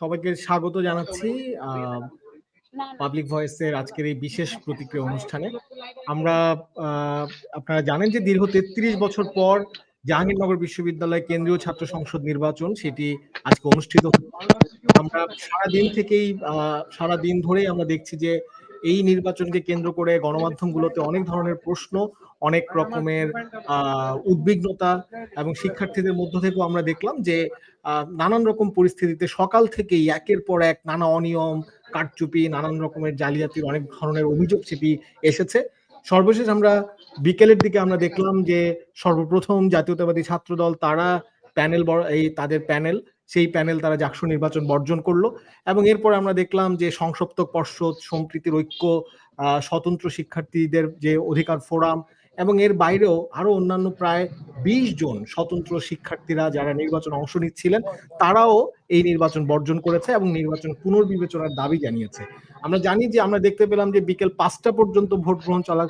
সবাইকে স্বাগত জানাচ্ছি পাবলিক ভয়েসের আজকের এই বিশেষ প্রতিক্রিয়া অনুষ্ঠানে আমরা আপনারা জানেন যে দীর্ঘ তেত্রিশ বছর পর জাহাঙ্গীরনগর বিশ্ববিদ্যালয় কেন্দ্রীয় ছাত্র সংসদ নির্বাচন সেটি আজকে অনুষ্ঠিত। আমরা সারাদিন থেকেই আহ, সারাদিন ধরেই আমরা দেখছি যে এই নির্বাচনকে কেন্দ্র করে গণমাধ্যমগুলোতে অনেক ধরনের প্রশ্ন অনেক রকমের উদ্বিগ্নতা এবং শিক্ষার্থীদের মধ্য থেকেও আমরা দেখলাম যে নানান রকম পরিস্থিতিতে সকাল থেকেই একের পর এক নানা অনিয়ম কারচুপি নানান রকমের জালিয়াতির অনেক ধরনের অভিযোগ সেটি এসেছে। সর্বশেষ আমরা বিকেলের দিকে আমরা দেখলাম যে, সর্বপ্রথম জাতীয়তাবাদী ছাত্রদল তারা প্যানেল এই তাদের প্যানেল, সেই প্যানেল তারা জাকসু নির্বাচন বর্জন করল এবং এরপর আমরা দেখলাম যে, সংসপ্তক পর্ষদ, সম্প্রীতির ঐক্য স্বতন্ত্র শিক্ষার্থীদের যে অধিকার ফোরাম এবং এর বাইরেও আরও অন্যান্য প্রায় বিশ জন স্বতন্ত্র শিক্ষার্থীরা যারা নির্বাচন অংশ নিচ্ছিলেন, তারাও এই নির্বাচন বর্জন করেছে এবং নির্বাচন পুনর্বিবেচনার দাবি জানিয়েছে। আমরা জানি যে আমরা দেখতে পেলাম যে বিকেল পাঁচটা পর্যন্ত ভোট গ্রহণ চলা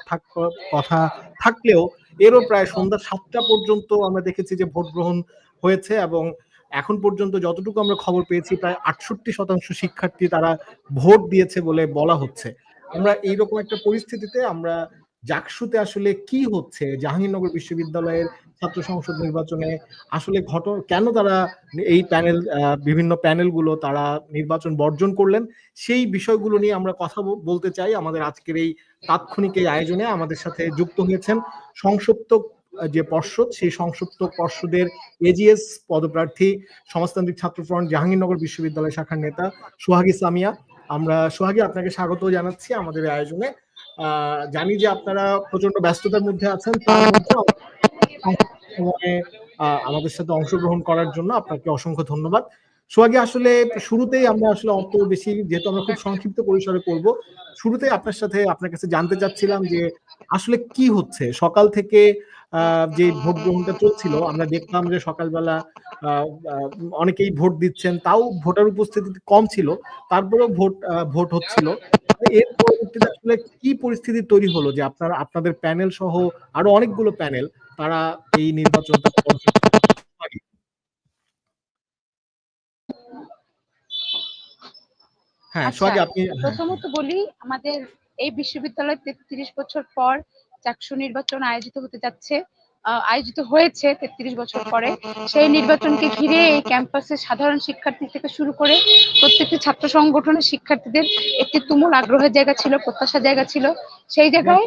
কথা থাকলেও এরও প্রায় সন্ধ্যা সাতটা পর্যন্ত আমরা দেখেছি যে ভোট গ্রহণ হয়েছে এবং এখন পর্যন্ত যতটুকু আমরা খবর পেয়েছি প্রায় আটষট্টি শতাংশ শিক্ষার্থী তারা ভোট দিয়েছে বলে বলা হচ্ছে। আমরা এইরকম একটা পরিস্থিতিতে আমরা জাকসুতে আসলে কি হচ্ছে? জাহাঙ্গীরনগর বিশ্ববিদ্যালয়ের ছাত্র সংসদ নির্বাচনে আসলে ঘট, কেন তারা এই প্যানেল বিভিন্ন প্যানেলগুলো তারা নির্বাচন বর্জন করলেন? সেই বিষয়গুলো নিয়ে আমরা কথা বলতে চাই। আমাদের আজকের এই তাৎক্ষণিক এই আয়োজনে আমাদের সাথে যুক্ত হয়েছেন সংসপ্ত যে পর্ষদ, সেই সংসপ্ত পর্ষদের এজিএস পদপ্রার্থী, সমাজতান্ত্রিক ছাত্র ফ্রন্ট, জাহাঙ্গীরনগর বিশ্ববিদ্যালয় শাখার নেতা সোহাগী সামিয়া। আমরা, সোহাগী, আপনাকে স্বাগত জানাচ্ছি আমাদের আয়োজনে। জানি যে আপনারা প্রচণ্ড ব্যস্ততার মধ্যে আছেন আহ, আমাদের সাথে অংশগ্রহণ করার জন্য আপনাকে অসংখ্য ধন্যবাদ। সোহাগী আসলে শুরুতেই আমরা আসলে অত বেশি যেহেতু আমরা খুব সংক্ষিপ্ত পরিসরে করব শুরুতেই আপনার সাথে আপনার কাছে জানতে চাচ্ছিলাম যে আসলে কি হচ্ছে? সকাল থেকে যে ভোট গ্রহণটা চলছিল আমরা দেখলাম যে সকালবেলা অনেকেই ভোট দিচ্ছেন তাও ভোটার উপস্থিতি কম ছিল তারপরেও ভোট ভোট হচ্ছিল। এর পরবর্তীতে আসলে কি পরিস্থিতি তৈরি হলো যে আপনারা আপনাদের প্যানেল সহ আরও অনেকগুলো প্যানেল তারা এই নির্বাচনটা হ্যাঁ আচ্ছা, আপনি হ্যাঁ, প্রথমত বলি আমাদের এই বিশ্ববিদ্যালয় তেত্রিশ বছর পর চাকসু নির্বাচন আয়োজিত হতে যাচ্ছে। আয়োজিত হয়েছে তেত্রিশ বছর পরে। সেই নির্বাচনকে ঘিরে এই ক্যাম্পাসে সাধারণ শিক্ষার্থী থেকে শুরু করে প্রত্যেকটি ছাত্র সংগঠনের শিক্ষার্থীদের একটি তুমুল আগ্রহের জায়গা ছিল, প্রত্যাশার জায়গা ছিল। সেই জায়গায়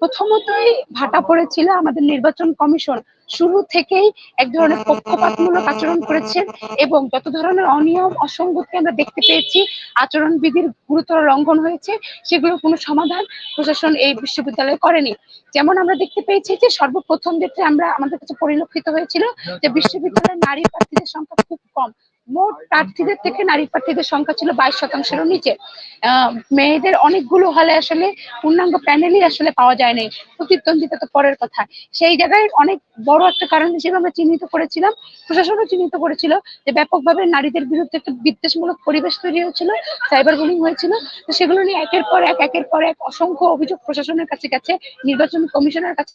প্রথমতই ভাটা পড়েছিল আমাদের নির্বাচন কমিশন। শুরু থেকেই এক ধরনের পক্ষপাতমূলক আচরণ করেছেন এবং যত ধরনের অনিয়ম অসঙ্গতি আমরা দেখতে পেয়েছি আচরণবিধির গুরুতর লঙ্ঘন হয়েছে সেগুলো কোনো সমাধান প্রশাসন এই বিশ্ববিদ্যালয়ে করেনি। যেমন আমরা দেখতে পেয়েছি যে সর্বপ্রথম ক্ষেত্রে আমরা আমাদের কাছে পরিলক্ষিত হয়েছিল যে বিশ্ববিদ্যালয়ের নারী প্রার্থীদের সংখ্যা খুব কম। মোট প্রার্থীদের থেকে, নারী প্রার্থীদের সংখ্যা ছিল বাইশ শতাংশেরও নিচে। মেয়েদের অনেকগুলো হলে আসলে পূর্ণাঙ্গ প্যানেলই আসলে পাওয়া যায়নি। প্রতিদ্বন্দ্বিতা তো পরের কথা। সেই জায়গায় অনেক বড় একটা কারণ হিসেবে আমরা চিহ্নিত করেছিলাম, প্রশাসনও চিহ্নিত করেছিল যে ব্যাপকভাবে নারীদের বিরুদ্ধে একটা বিদ্বেষমূলক পরিবেশ তৈরি হয়েছিল, সাইবার বুলিং হয়েছিল। তো সেগুলো নিয়ে একের পর এক, একের পর এক অসংখ্য অভিযোগ প্রশাসনের কাছে গেছে, নির্বাচন কমিশনের কাছে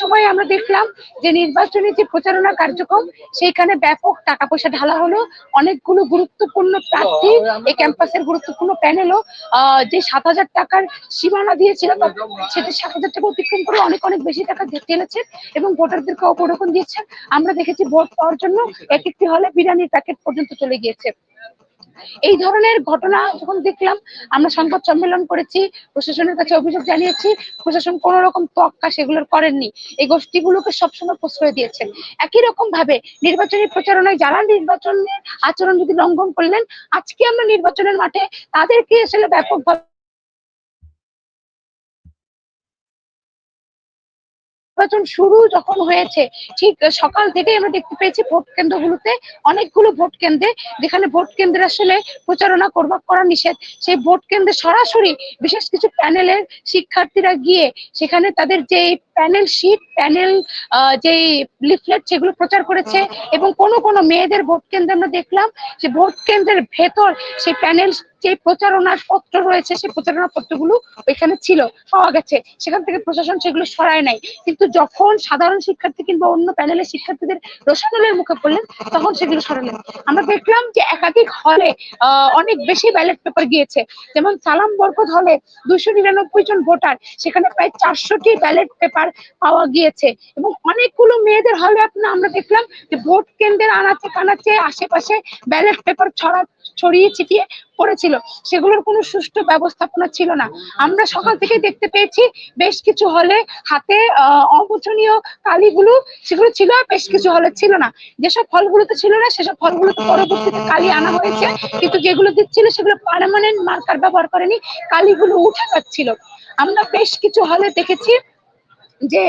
সময় আমরা দেখলাম যে নির্বাচনী যে প্রচারণা কার্যক্রম, সেইখানে ব্যাপক টাকা পয়সা ঢালা হলো। অনেকগুলো গুরুত্বপূর্ণ প্রার্থী এই ক্যাম্পাসের গুরুত্বপূর্ণ প্যানেলও যে সাত হাজার টাকার সীমানা দিয়েছিল সেটা সাত হাজার টাকা অতিক্রম করে অনেক অনেক বেশি টাকা ঢেলেছেন এবং ভোটারদেরকে অপরোপণ দিয়েছেন আমরা দেখেছি ভোট পাওয়ার জন্য এক একটি হলে বিরিয়ানির প্যাকেট পর্যন্ত চলে গিয়েছে। এই ধরনের ঘটনা যখন দেখলাম, আমরা সংবাদ সম্মেলন করেছি, প্রশাসনের কাছে অভিযোগ জানিয়েছি, প্রশাসন কোন রকম তক্কা সেগুলোর করেননি। এই গোষ্ঠীগুলোকে সবসময় প্রশ্রয় দিয়েছেন। একই রকম ভাবে নির্বাচনী প্রচারণায় যারা নির্বাচনের আচরণ যদি লঙ্ঘন করলেন, আজকে আমরা নির্বাচনের মাঠে তাদেরকে আসলে ব্যাপকভাবে নির্বাচন শুরু যখন হয়েছে, ঠিক সকাল থেকে আমরা দেখতে পেয়েছি ভোট কেন্দ্রগুলোতে অনেকগুলো ভোট কেন্দ্রে, যেখানে ভোট কেন্দ্রে আসলে প্রচারণা করবা করা নিষেধ। সেই ভোট কেন্দ্রে সরাসরি বিশেষ কিছু প্যানেলের শিক্ষার্থীরা গিয়ে সেখানে তাদের যে প্যানেল শিট, প্যানেল যে লিফলেট সেগুলো প্রচার করেছে এবং কোন কোন মেয়েদের ভোট কেন্দ্রে আমরা দেখলাম যে ভোট কেন্দ্রের ভেতর সেই প্যানেল যে প্রচারণার পত্র রয়েছে সেই প্রচারণা পত্রগুলো ওইখানে ছিল, পাওয়া গেছে। সেখান থেকে প্রশাসন সেগুলো সরায় নাই। কিন্তু যখন সাধারণ শিক্ষার্থী কিংবা অন্য প্যানেলের শিক্ষার্থীদের রোশানলের মুখে পড়লেন, তখন সেগুলো সরালেন। আমরা দেখলাম যে একাধিক হলে অনেক বেশি ব্যালট পেপার গিয়েছে। যেমন সালাম বরকত হলে দুশো নিরানব্বই জন ভোটার, সেখানে প্রায় চারশোটি ব্যালট পেপার পাওয়া গিয়েছে। এবং অনেকগুলো মেয়েদের হলে আপনার আমরা দেখলাম যে ভোট কেন্দ্রের আনাচে কানাচে আশেপাশে ব্যালট পেপার ছড়া ছড়িয়ে ছিটিয়ে পড়েছিল। সেগুলোর কোনো সুষ্ঠু ব্যবস্থাপনা ছিল না। আমরা সকাল থেকে দেখতে পেয়েছি বেশ কিছু হলে হাতে আহ, অবচনীয় কালিগুলো সেগুলো ছিল বেশ কিছু হলে ছিল না। যেসব ফলগুলোতে ছিল না সেসব ফলগুলোতে পরবর্তীতে কালি আনা হয়েছে। কিন্তু যেগুলো দিচ্ছিল সেগুলো পার্মানেন্ট মার্কার ব্যবহার করেনি কালিগুলো উঠে যাচ্ছিল। আমরা বেশ কিছু হলে দেখেছি যে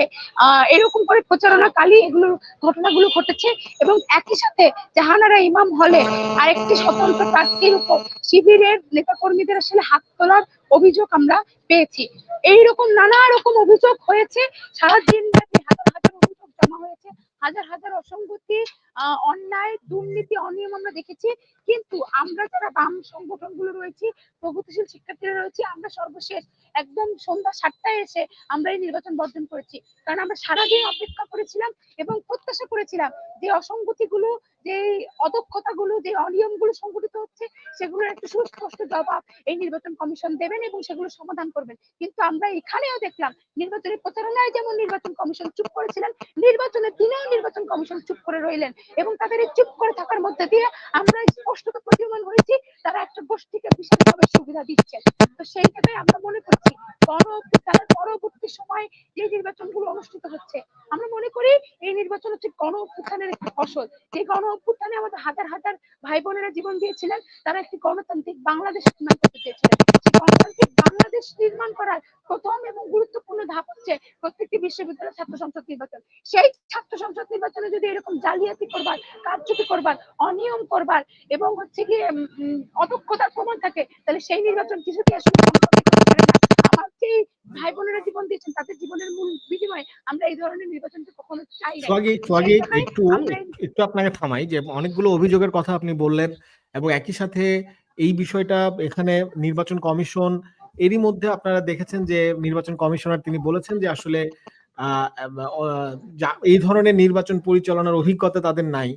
এরকম করে প্রচারণা কালি এগুলো ঘটনাগুলো ঘটেছে এবং একই সাথে জাহানারা ইমাম হলে আরেকটি স্বতন্ত্র প্রার্থীর উপর শিবিরের নেতাকর্মীদের আসলে হাত তোলার অভিযোগ আমরা পেয়েছি। এইরকম নানা রকম অভিযোগ হয়েছে, সারাদিন ব্যাপী হাজার হাজার অভিযোগ জমা হয়েছে। হাজার হাজার অসংগতি অন্যায়, দুর্নীতি, অনিয়ম আমরা দেখেছি। কিন্তু আমরা যারা বাম সংগঠনগুলো রয়েছি, প্রগতিশীল শিক্ষার্থীরা রয়েছি, আমরা সর্বশেষ একদম সন্ধ্যা সাতটায় এসে আমরা এই নির্বাচন বর্জন করেছি। কারণ আমরা সারাদিন অপেক্ষা করেছিলাম এবং প্রত্যাশা করেছিলাম যে অসঙ্গতিগুলো যে অদক্ষতাগুলো, যে অনিয়মগুলো সংঘটিত হচ্ছে, সেগুলোর একটা সুস্পষ্ট জবাব এই নির্বাচন কমিশন দেবেন এবং সেগুলো সমাধান করবেন। কিন্তু আমরা এখানেও দেখলাম, নির্বাচনী প্রচারণায় যেমন নির্বাচন কমিশন চুপ করেছিলেন, নির্বাচনের দিনেও নির্বাচন কমিশন চুপ করে রইলেন এবং তাদের চুপ করে থাকার মধ্যে দিয়ে আমরা স্পষ্টত প্রতীয়মান হয়েছি, তারা একটা গোষ্ঠীকে বিশেষভাবে সুবিধা দিচ্ছেন তো সেই জায়গায় আমরা মনে করছি গণ অভ্যুত্থানের পরবর্তী সময় যে নির্বাচনগুলো অনুষ্ঠিত হচ্ছে, আমরা মনে করি এই নির্বাচন হচ্ছে গণ একটি ফসল। যে গণ অভ্যুত্থানে আমাদের হাজার হাজার ভাই বোনেরা জীবন দিয়েছিলেন তারা একটি গণতান্ত্রিক বাংলাদেশ নির্মাণ করতে চেয়েছিলেন। গণতান্ত্রিক বাংলাদেশ নির্মাণ করার প্রথম এবং গুরুত্বপূর্ণ ধাপ হচ্ছে প্রত্যেকটি বিশ্ববিদ্যালয়ের ছাত্র সংসদ নির্বাচন। সেই ছাত্র সংসদ নির্বাচনে যদি এরকম জালিয়াতি করবার কারচুপি করবার অনিয়ম করবার এবং হচ্ছে উম, অদক্ষতার প্রমাণ থাকে তাহলে সেই নির্বাচন কিছুতেই আসলে যে ভাই বোনেরা জীবন দিয়েছেন তাদের জীবনের মূল বিনিময়ে আমরা এই ধরনের নির্বাচনকে কখনো চাই না। একটু একটু আপনাকে থামাই যে অনেকগুলো অভিযোগের কথা আপনি বললেন এবং একই সাথে এই বিষয়টা এখানে নির্বাচন কমিশন এরই মধ্যে আপনারা দেখেছেন যে নির্বাচন কমিশনার তিনি বলেছেন যে আসলে আহ, আহ, যা- এই ধরনের নির্বাচন পরিচালনার অভিজ্ঞতা তাদের নাই।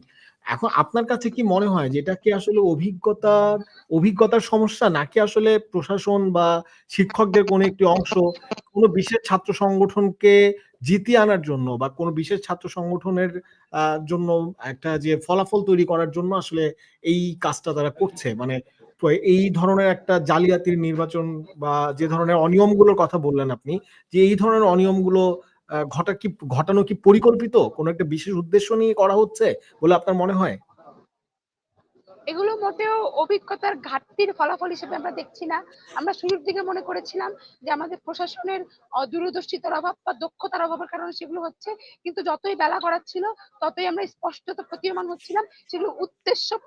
এখন আপনার কাছে কি মনে হয় যে এটা কি আসলে অভিজ্ঞতার অভিজ্ঞতার সমস্যা নাকি আসলে প্রশাসন বা শিক্ষকদের কোনো একটি অংশ কোনো বিশেষ ছাত্র সংগঠনকে জিতিয়ে আনার জন্য বা কোনো বিশেষ ছাত্র সংগঠনের জন্য একটা যে ফলাফল তৈরি করার জন্য আসলে এই কাজটা তারা করছে? মানে এই ধরনের একটা জালিয়াতির নির্বাচন বা যে ধরনের অনিয়মগুলোর কথা বললেন আপনি, যে এই ধরনের অনিয়মগুলো ঘটা কি, ঘটানো কি পরিকল্পিত? কোনো একটা বিশেষ উদ্দেশ্য নিয়ে করা হচ্ছে বলে আপনার মনে হয়? এগুলো মোটেও অভিজ্ঞতার ঘাটতির ফলাফল হিসেবে আমরা দেখছি না। আমরা শুরুর দিকে মনে করেছিলাম যে আমাদের প্রশাসনের দূরদর্শিতার অভাব বা দক্ষতার অভাবের কারণে সেগুলো হচ্ছে, কিন্তু যতই বেলা করাচ্ছিল ততই আমরা স্পষ্টত প্রতীয়মান হচ্ছিলাম। সেগুলো উদ্দেশ্য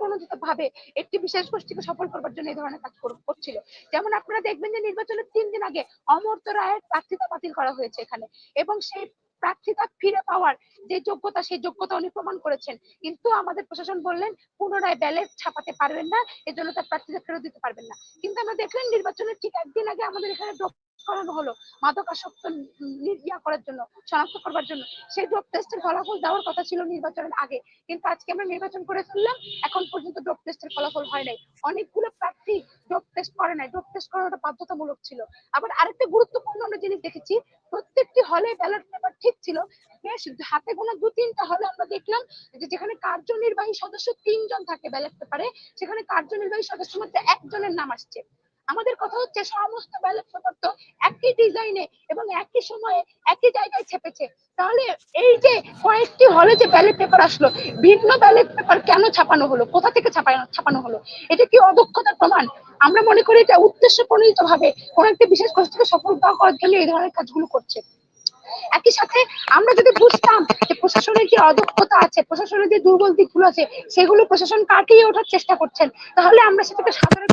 ভাবে একটি বিশেষ গোষ্ঠীকে সফল করবার জন্য এই ধরনের কাজ কর- করছিল। যেমন আপনারা দেখবেন যে নির্বাচনের তিন দিন আগে অমর্ত্য রায়ের প্রার্থিতা বাতিল করা হয়েছে এখানে। এবং সেই প্রার্থিতা ফিরে পাওয়ার যে যোগ্যতা, সেই যোগ্যতা উনি প্রমাণ করেছেন। কিন্তু আমাদের প্রশাসন বললেন, পুনরায় ব্যালেট ছাপাতে পারবেন না, এজন্য তার প্রার্থীদের ফেরত দিতে পারবেন না। কিন্তু আমরা দেখলেন নির্বাচনের ঠিক একদিন আগে আমাদের এখানে করানো হলো করার জন্য, শনাক্ত করবার জন্য। সেই ড্রপ টেস্টের ফলাফল দেওয়ার কথা ছিল নির্বাচনের আগে। কিন্তু আজকে আমরা নির্বাচন করে ফেললাম, এখন পর্যন্ত ড্রপ টেস্টের ফলাফল হয় নাই। অনেকগুলো প্রার্থী ড্রপ টেস্ট করে নাই, ড্রপ টেস্ট করাটা বাধ্যতামূলক ছিল। আবার আরেকটা গুরুত্বপূর্ণ আমরা জিনিস দেখেছি প্রত্যেকটি হলে ব্যালট পেপার ঠিক ছিল। বেশ, হাতে গোনা দু তিনটা হলে আমরা দেখলাম যে যেখানে কার্যনির্বাহী সদস্য তিনজন থাকে ব্যালট পেপারে সেখানে কার্যনির্বাহী সদস্য মধ্যে একজনের নাম আসছে। আমাদের কথা হচ্ছে সমস্ত ব্যালট পেপার তো একই ডিজাইনে এবং একই সময়ে একই জায়গায় ছেপেছে। তাহলে এই যে কয়েকটি হলে যে ব্যালট পেপার আসলো, ভিন্ন ব্যালট পেপার কেন ছাপানো হলো? কোথা থেকে ছাপানো ছাপানো হলো? এটা কি অদক্ষতার প্রমাণ? আমরা মনে করি এটা উদ্দেশ্য প্রণীত ভাবে কোন একটা বিশেষ গোষ্ঠীকে সফলতা করার জন্য এই ধরনের কাজগুলো করছে। একই সাথে আমরা যদি বুঝতাম যে প্রশাসনের যে অদক্ষতা আছে, প্রশাসনের যে দুর্বল দিকগুলো আছে, সেগুলো প্রশাসন কাটিয়ে ওঠার চেষ্টা করছেন, তাহলে আমরা সেটাকে সাধারণ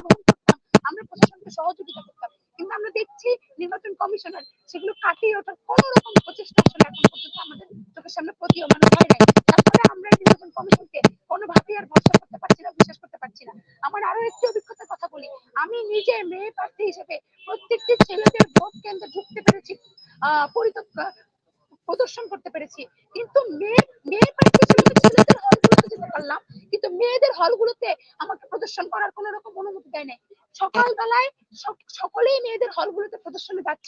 আমরা প্রশাসনকে সহযোগিতা করতাম কিন্তু আমরা দেখছি নির্বাচন কমিশনার সেগুলো কাটিয়ে ওঠার কোন রকম প্রচেষ্টা আসলে এখন পর্যন্ত আমাদের চোখের সামনে প্রতীয়মান হয় নাই। তারপরে আমরা নির্বাচন কমিশনকে কোনোভাবেই আর ভরসা করতে পারছি না, বিশ্বাস করতে পারছি না। আমার আরও একটি অভিজ্ঞতার কথা বলি। আমি নিজে মেয়ে প্রার্থী হিসেবে প্রত্যেকটি ছেলেদের ভোট কেন্দ্রে ঢুকতে পেরেছি, আহ পরিতক প্রদর্শন করতে পেরেছি। কিন্তু মেয়ে মেয়ে প্রার্থী হিসেবে আমি ছেলেদের হলগুলোতে যেতে পারলাম কিন্তু মেয়েদের হলগুলোতে আমাকে প্রদর্শন করার কোনো রকম অনুমতি দেয় নাই সকালবেলায় সক- সকলেই মেয়েদের হলগুলোতে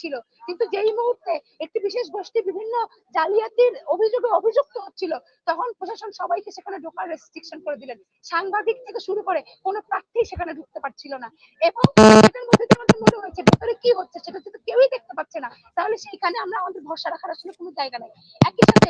যাচ্ছিল কিন্তু যেই মুহূর্তে একটি বিশেষ গোষ্ঠী বিভিন্ন জালিয়াতির অভিযোগে অভিযুক্ত হচ্ছিল, তখন প্রশাসন সবাইকে সেখানে ঢোকার রেস্ট্রিকশন করে দিলেন। সাংবাদিক থেকে শুরু করে কোনো প্রার্থী সেখানে ঢুকতে পারছিল না। এবং কি হচ্ছে সেটা তো কেউই দেখতে পাচ্ছে না। তাহলে সেইখানে আমরা আমাদের ভরসা রাখার আসলে কোনো জায়গা নেই। একই সাথে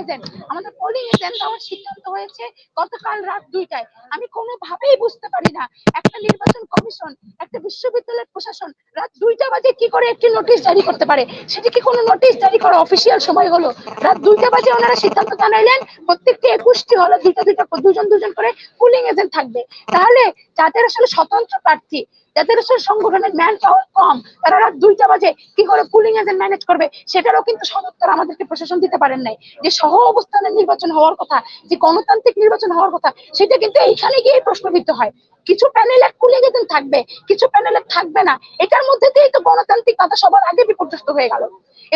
এজেন্ট আমাদের এজেন্ট দেওয়ার সিদ্ধান্ত হয়েছে গতকাল রাত দুইটায়। আমি কোনোভাবেই বুঝতে পারি না। একটা নির্বাচন কমিশন, একটা বিশ্ববিদ্যালয়ের প্রশাসন রাত দুইটা বাজে কি করে একটি নোটিশ জারি করতে পারে? সেটি কি কোনো নোটিশ জারি করা অফিসিয়াল সময় হলো? রাত দুইটা বাজে ওনারা সিদ্ধান্ত জানাইলেন, প্রত্যেকটি একুশটি হলো দুইটা দুইটা দুজন দুজন করে পুলিং এজেন্ট থাকবে। তাহলে যাদের আসলে স্বতন্ত্র প্রার্থী যাদের সংগঠনের ম্যান পাওয়ার কম, তারা রাত দুইটা বাজে কি করে কুলিং এজেন্ট ম্যানেজ করবে, সেটারও কিন্তু সদুত্তর আমাদেরকে প্রশাসন দিতে পারেন নাই। যে সহ অবস্থানের নির্বাচন হওয়ার কথা, যে গণতান্ত্রিক নির্বাচন হওয়ার কথা, সেটা কিন্তু এইখানে গিয়ে প্রশ্নবিদ্ধ হয়। কিছু প্যানেল এক কুলিং এজেন্ট থাকবে, কিছু প্যানেল থাকবে না, এটার মধ্যে দিয়েই তো গণতান্ত্রিক কথা সবার আগে বিপর্যস্ত হয়ে গেল।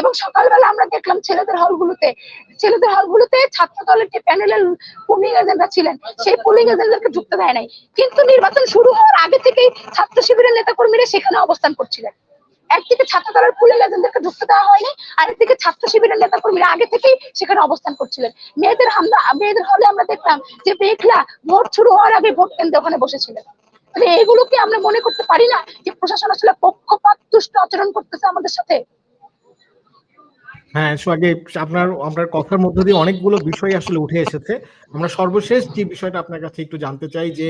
এবং সকালবেলা আমরা দেখলাম ছেলেদের হলগুলোতে ছেলেদের হলগুলোতে ছাত্র দলের যে প্যানেলের পুলিং এজেন্টরা ছিলেন। সেই পুলিং এজেন্টদেরকে ঢুকতে দেয় নাই। কিন্তু নির্বাচন শুরু হওয়ার আগে থেকেই ছাত্র শিবিরের নেতাকর্মীরা সেখানে অবস্থান করছিলেন। একদিকে ছাত্র দলের পুলিং এজেন্টদেরকে ঢুকতে দেওয়া হয়নি, আরেকদিকে ছাত্র শিবিরের নেতাকর্মীরা আগে থেকেই সেখানে অবস্থান করছিলেন। মেয়েদের হামলা, মেয়েদের হলে আমরা দেখলাম যে মেঘলা ভোট শুরু হওয়ার আগে ভোট কেন্দ্রে ওখানে বসেছিলেন। তাহলে এগুলোকে আমরা মনে করতে পারি না যে প্রশাসন আসলে পক্ষপাত, দুষ্ট আচরণ করতেছে আমাদের সাথে? হ্যাঁ সোহাগে আপনার আপনার কথার মধ্য দিয়ে অনেকগুলো বিষয় আসলে উঠে এসেছে। আমরা সর্বশেষ যে বিষয়টা আপনার কাছে একটু জানতে চাই যে,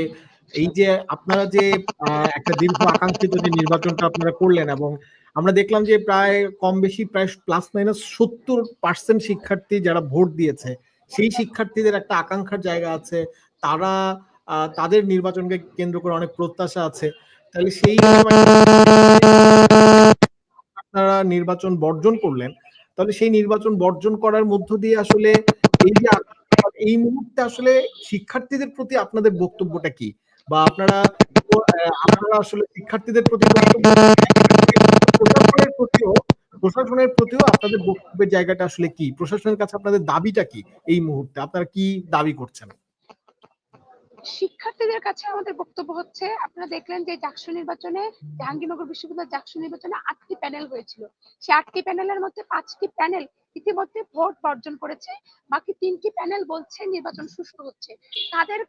এই যে আপনারা যে একটা দীর্ঘ আকাঙ্ক্ষিত যে নির্বাচনটা আপনারা করলেন এবং আমরা দেখলাম যে প্রায় কম বেশি প্রায় প্লাস মাইনাস সত্তর পার্সেন্ট শিক্ষার্থী যারা ভোট দিয়েছে, সেই শিক্ষার্থীদের একটা আকাঙ্ক্ষার জায়গা আছে। তারা তাদের নির্বাচনকে কেন্দ্র করে অনেক প্রত্যাশা আছে। তাহলে সেই আপনারা নির্বাচন বর্জন করলেন। তাহলে সেই নির্বাচন বর্জন করার মধ্য দিয়ে আসলে এই যে এই মুহূর্তে আসলে শিক্ষার্থীদের প্রতি আপনাদের বক্তব্যটা কি? বা আপনারা আপনারা আসলে শিক্ষার্থীদের প্রতি প্রশাসনের প্রতিও প্রশাসনের প্রতিও আপনাদের বক্তব্যের জায়গাটা আসলে কি? প্রশাসনের কাছে আপনাদের দাবিটা কি এই মুহূর্তে? আপনারা কি দাবি করছেন? শিক্ষার্থীদের কাছে আমাদের বক্তব্য হচ্ছে, আপনারা দেখলেন যে জাকসু নির্বাচনে জাহাঙ্গীরনগর বিশ্ববিদ্যালয় জাকসু নির্বাচনে আটটি প্যানেল হয়েছিল। সেই আটটি প্যানেলের মধ্যে পাঁচটি প্যানেল ইতিমধ্যে ভোট বর্জন করেছে, বাকি তিনটি প্যানেল বলছে নির্বাচন সুষ্ঠু হচ্ছে। তাদের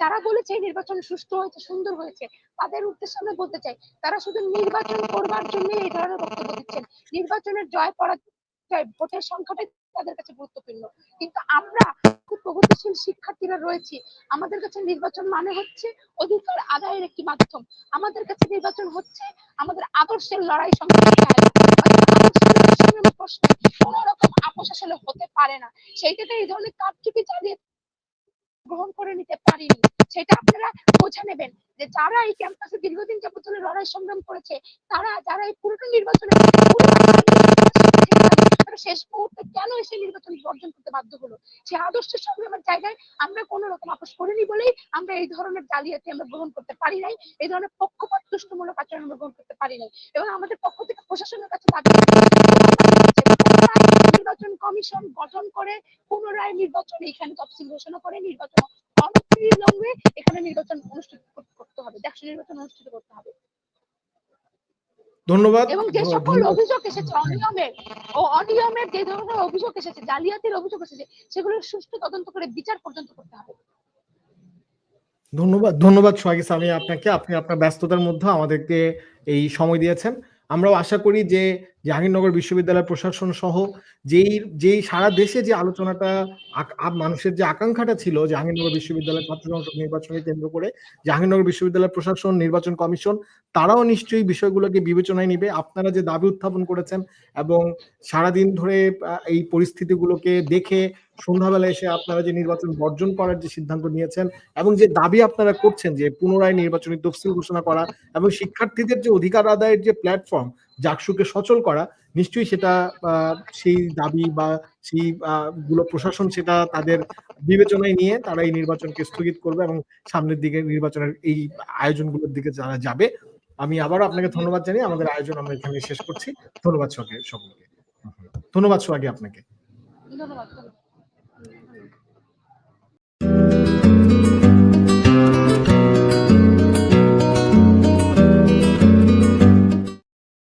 যারা বলেছে নির্বাচন সুষ্ঠু হয়েছে, সুন্দর হয়েছে, তাদের উদ্দেশ্যে আমরা বলতে চাই, তারা শুধু নির্বাচন করবার জন্য এই ধরনের বক্তব্য দিচ্ছেন। নির্বাচনের জয় পরাজয়, ভোটের সংখ্যাটাই তাদের কাছে গুরুত্বপূর্ণ। কিন্তু আমরা প্রগতিশীল শিক্ষার্থীরা রয়েছি। আমাদের কাছে নির্বাচন মানে হচ্ছে অধিকার আদায়ের একটি মাধ্যম। আমাদের কাছে নির্বাচন হচ্ছে আমাদের আদর্শের লড়াই আসলে হতে পারে না। এই ধরনের গ্রহণ করে নিতে সেটা আপনারা নেবেন যে দীর্ঘদিন যাবত লড়াই সংগ্রাম করেছে, তারা যারা এই পুরোটা নির্বাচনে তারা শেষ মুহূর্তে কেন এসে নির্বাচন বর্জন করতে বাধ্য হলো? সে আদর্শের সংগ্রামের জায়গায় আমরা কোনো রকম আপোষ করিনি বলেই আমরা এই ধরনের জালিয়াতি আমরা গ্রহণ করতে পারি নাই। এই ধরনের পক্ষপাত, দুষ্টমূলক আচরণ আমরা গ্রহণ করতে পারি নাই। এবং আমাদের পক্ষ থেকে প্রশাসনের কাছে দাবি নির্বাচন কমিশন গঠন করে পুনরায় নির্বাচন এখানে তফসিল ঘোষণা করে নির্বাচন অনতিবিলম্বে এখানে নির্বাচন অনুষ্ঠিত কর- করতে হবে। দেখশো নির্বাচন অনুষ্ঠিত করতে হবে। ধন্যবাদ। এবং যে সকল অভিযোগ এসেছে অনিয়মের ও অনিয়মের যে ধরনের অভিযোগ এসেছে জালিয়াতির অভিযোগ এসেছে সেগুলো সুষ্ঠু তদন্ত করে বিচার পর্যন্ত করতে হবে। ধন্যবাদ। ধন্যবাদ সোহাগী সামি আপনাকে। আপনি আপনার ব্যস্ততার মধ্যে আমাদেরকে এই সময় দিয়েছেন। আমরাও আশা করি যে জাহাঙ্গীরনগর বিশ্ববিদ্যালয় প্রশাসন সহ যেই যেই সারা দেশে যে আলোচনাটা মানুষের যে আকাঙ্ক্ষাটা ছিল জাহাঙ্গীরনগর বিশ্ববিদ্যালয় ছাত্র সংসদ নির্বাচনকে কেন্দ্র করে, জাহাঙ্গীরনগর বিশ্ববিদ্যালয় প্রশাসন, নির্বাচন কমিশন, তারাও নিশ্চয়ই বিষয়গুলোকে বিবেচনায় নিবে। আপনারা যে দাবি উত্থাপন করেছেন এবং সারাদিন ধরে এই পরিস্থিতিগুলোকে দেখে সন্ধ্যাবেলা এসে আপনারা যে নির্বাচন বর্জন করার যে সিদ্ধান্ত নিয়েছেন এবং যে দাবি আপনারা করছেন যে পুনরায় নির্বাচনী তফসিল ঘোষণা করা এবং শিক্ষার্থীদের যে অধিকার আদায়ের যে প্ল্যাটফর্ম জাকসুকে সচল করা, নিশ্চয়ই সেটা সেই দাবি বা সেই গুলো প্রশাসন সেটা তাদের বিবেচনায় নিয়ে তারা এই নির্বাচনকে স্থগিত করবে এবং সামনের দিকে নির্বাচনের এই আয়োজনগুলোর দিকে যারা যাবে, আমি আবারও আপনাকে ধন্যবাদ জানিয়ে আমাদের আয়োজন আমরা এখানে শেষ করছি। ধন্যবাদ সকলকে। সকলকে ধন্যবাদ সোহাগী আপনাকে। ধন্যবাদ। Thank you.